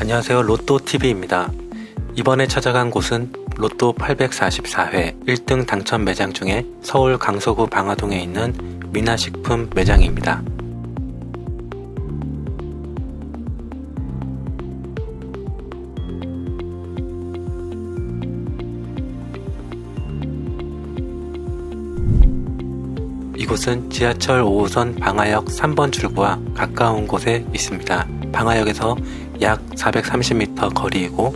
안녕하세요. 로또TV입니다. 이번에 찾아간 곳은 로또 844회 1등 당첨 매장 중에 서울 강서구 방화동에 있는 미나식품 매장입니다. 이곳은 지하철 5호선 방화역 3번 출구와 가까운 곳에 있습니다. 방화역에서 약 430m 거리이고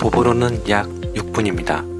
도보로는 약 6분입니다.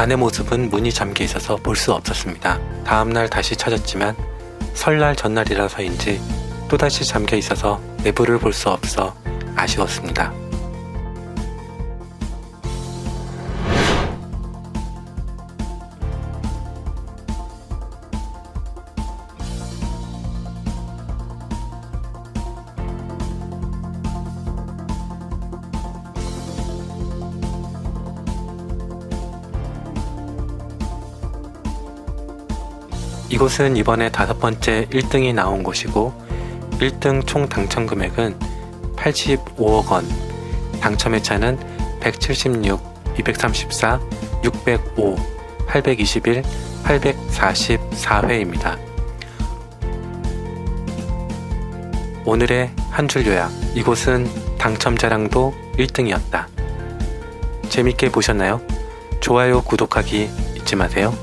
안의 모습은 문이 잠겨 있어서 볼 수 없었습니다. 다음날 다시 찾았지만 설날 전날이라서인지 또다시 잠겨 있어서 내부를 볼 수 없어 아쉬웠습니다. 이곳은 이번에 다섯 번째 1등이 나온 곳이고 1등 총 당첨 금액은 85억 원, 당첨 회차는 176, 234, 605, 821, 844회입니다. 오늘의 한 줄 요약. 이곳은 당첨자랑도 1등이었다. 재밌게 보셨나요? 좋아요, 구독하기 잊지 마세요.